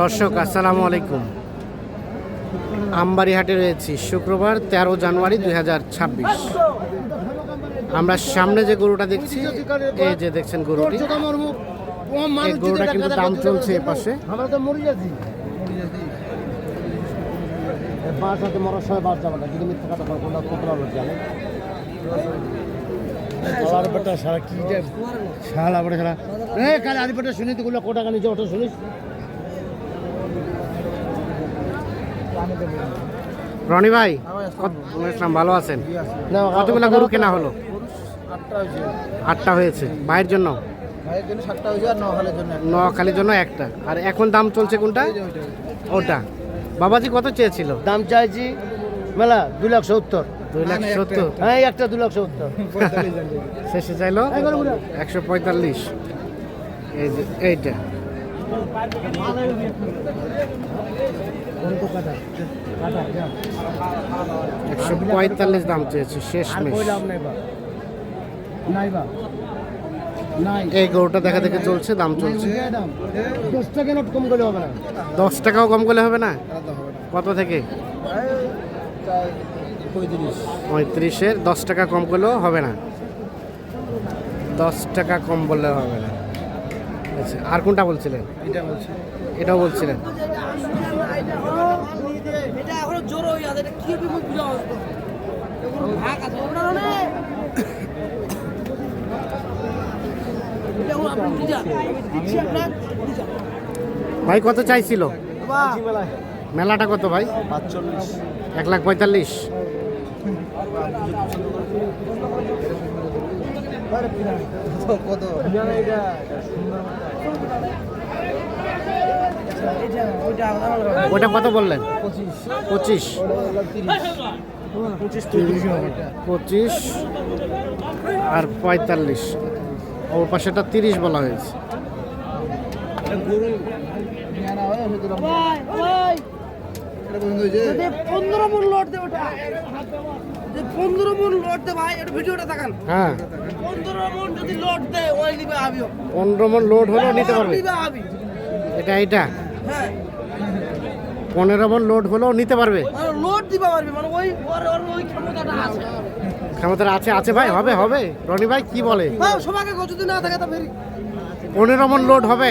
দর্শক, আসসালামু আলাইকুম। আমবাড়িহাটে রয়েছি, শুক্রবার তেরো জানুয়ারি দুই আমরা সামনে যে গরুটা দেখছি, এই যে দেখছেন গরুটি গরুটা কিন্তু দাম চলছে এ পাশে। মরার সময় যাবে না, যদি মিথ্যা কথা জানে। শালার বেটা কি শালা বেটা সারা এ কাল আদি বেটা শুনি তো কোটা কানি যে ওটা শুনিস? রনি ভাই ভালো আছেন? না কতগুলো গরু কেনা হলো? আটটা হয়েছে। ভাইয়ের জন্য? নোয়াখালীর জন্য একটা। আর এখন দাম চলছে কোনটা? ওটা। বাবাজি কত চেয়েছিল? দাম চাইছি মেলা দুই লাখ সত্তর। দুই লাখ সত্তর। হ্যাঁ একটা দুই লাখ সত্তর। শেষে চাইলো একশো পঁয়তাল্লিশ। এই যে এইটা। একশো পঁয়তাল্লিশ দাম চেয়েছে শেষ এই গরুটা দেখা দেখে চলছে দাম চলছে। দশ টাকা কম করলে হবে না। দশ টাকাও কম করলে হবে না। কত থেকে? পঁয়ত্রিশের দশ টাকা কম করলেও হবে না। দশ টাকা কম বললে হবে না। আচ্ছা আর কোনটা বলছিলেন? এটা বলছি। এটাও বলছিলেন। ভাই কত চাইছিল? মেলাটা কত ভাই? এক লাখ পঁয়তাল্লিশ। ওটা কত বললেন? পঁচিশ। পঁচিশ আর পঁয়তাল্লিশ। ওর পাশেটা তিরিশ বলা হয়েছে। পনেরো মন লোড দে ওটা। যে পনেরো দে ভাই এটা ভিডিওটা দেখান। হ্যাঁ। পনেরো যদি লোড দেয় ওই নিবে আবিও। পনেরো লোড হলেও নিতে পারবে। এটা এটা হ্যাঁ। পনেরো মন লোড হলেও নিতে পারবে। লোড দিবা পারবি মানে ওই ওর ওর ওই ক্ষমতাটা আছে। ক্ষমতা আছে আছে ভাই হবে হবে। রনি ভাই কি বলে? হ্যাঁ সবাইকে যদি না থাকে তা পনেরো মন লোড হবে।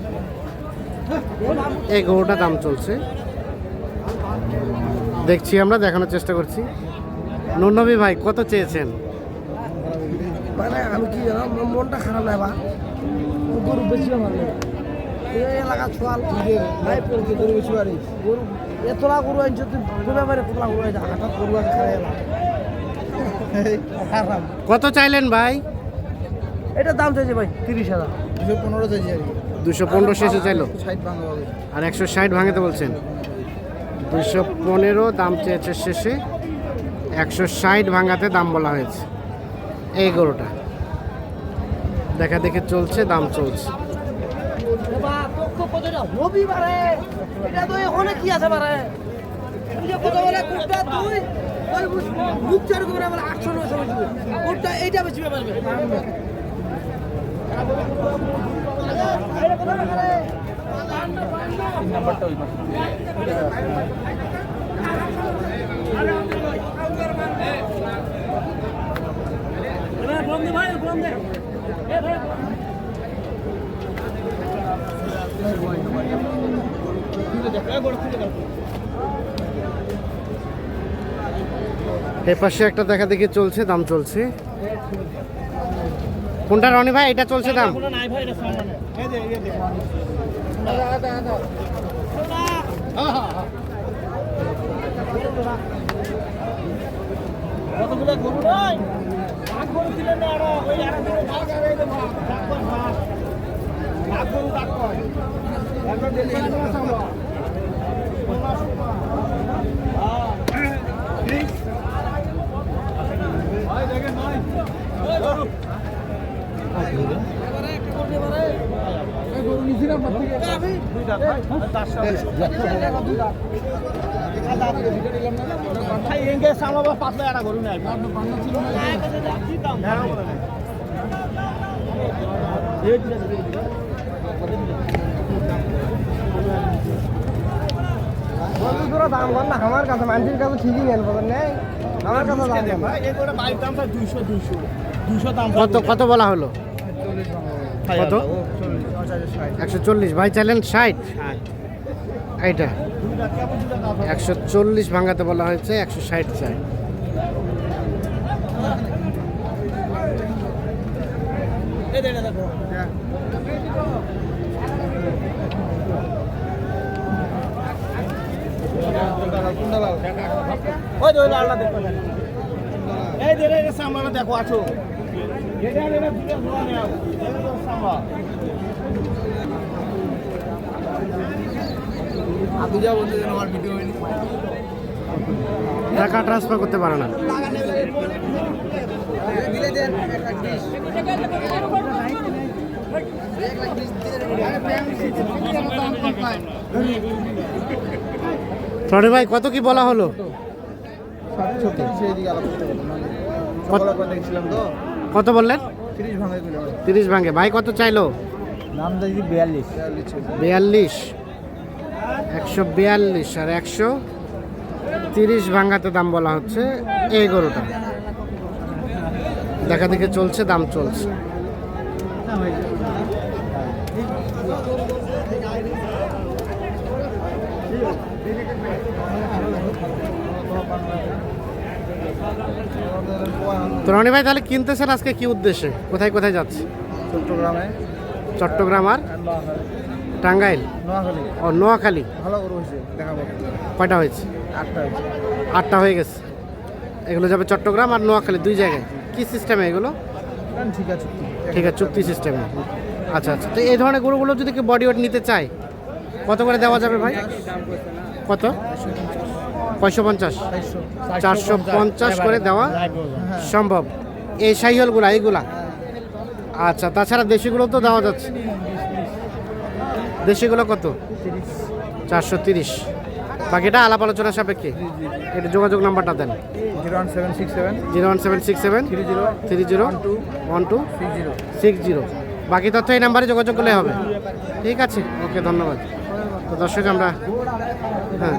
এই গরুটা দাম চলছে। দেখছি আমরা দেখানোর চেষ্টা করছি। নুনবী ভাই কত চেয়েছেন? মানে আমি কি জানো মনটা খারাপ নাই বা? গরু বেশি আমার এই এলাকা ছোয়াল ভাই পড়ছে গরু বেশি বাড়ি গরু এতলা গরু আনছে তুই কোথায় পারে কতলা গরু আছে হঠাৎ গরু আছে খারাপ। কত চাইলেন ভাই? এটা দাম চাইছে ভাই তিরিশ হাজার। দুশো পনেরো চাইছি আর কি। দুশো পনেরো শেষে চাইলো? আর একশো ষাট ভাঙাতে বলছেন। দুশো পনেরো দাম চেয়েছে শেষে, একশো ষাট ভাঙাতে দাম বলা হয়েছে। এই গরুটা। দেখা দেখে চলছে, দাম চলছে। বাবা পক্ষ কতটা এ পাশে একটা দেখা দেখে চলছে দাম চলছে। কোনটা রনি ভাই এটা চলছে দাম গরু নয় ভাগ করে দিলেন না আরও ওই আরও গরু ভাগ করে দেবো ভাগ কর ভাগ বন্ধু তোরা দাম কর না আমার কাছে মানুষের কাছে ঠিকই নেন বলেন নেই আমার কাছে দাম কর কত কত বলা হলো? কত? একশো চল্লিশ ভাই চাইলেন ষাট? এইটা। একশো চল্লিশ ভাঙাতে বলা হয়েছে একশো ষাট চাই দেখো। তো লালটা দেখো এই দে রে সামলাটা দেখো টাকা ট্রান্সফার করতে পারে না। রনি ভাই কত কি বলা হলো? কত বললেন? তিরিশ ভাঙে। ভাই কত চাইলো? নাম বিয়াল্লিশ। বিয়াল্লিশ। একশো বিয়াল্লিশ আর একশো তিরিশ ভাঙাতে দাম বলা হচ্ছে এই গরুটা। দেখা দেখে চলছে দাম চলছে। তো রনি ভাই তাহলে কিনতেছেন আজকে কি উদ্দেশ্যে? কোথায় কোথায় যাচ্ছে চট্টগ্রামে। চট্টগ্রাম আর? টাঙ্গাইল? নোয়াখালী। ও নোয়াখালী। ভালো গরু হয়েছে দেখাবো কয়টা হয়েছে? আটটা হয়েছে। আটটা হয়ে গেছে। এগুলো যাবে চট্টগ্রাম আর নোয়াখালী দুই জায়গায়। কি সিস্টেমে এগুলো? ঠিক আছে। ঠিক আছে চুক্তি সিস্টেমে আচ্ছা আচ্ছা। তো এই ধরনের গরুগুলো যদি কেউ বডি ওয়েট নিতে চায় কত করে দেওয়া যাবে ভাই? কত? ছয়শো পঞ্চাশ। চারশো পঞ্চাশ করে দেওয়া সম্ভব। এই সাইহলগুলা এইগুলা। আচ্ছা তাছাড়া দেশিগুলো তো দেওয়া যাচ্ছে। দেশিগুলো কত? চারশো তিরিশ। বাকিটা আলাপ আলোচনা সাপেক্ষে। এটা যোগাযোগ নাম্বারটা দেন। Zero one seven six seven. Zero one seven six seven. Three zero. Three zero. One two. Six zero six zero. বাকি তথ্য এই নাম্বারে যোগাযোগ করলে হবে। ঠিক আছে। ওকে ধন্যবাদ। তো দর্শক আমরা হ্যাঁ।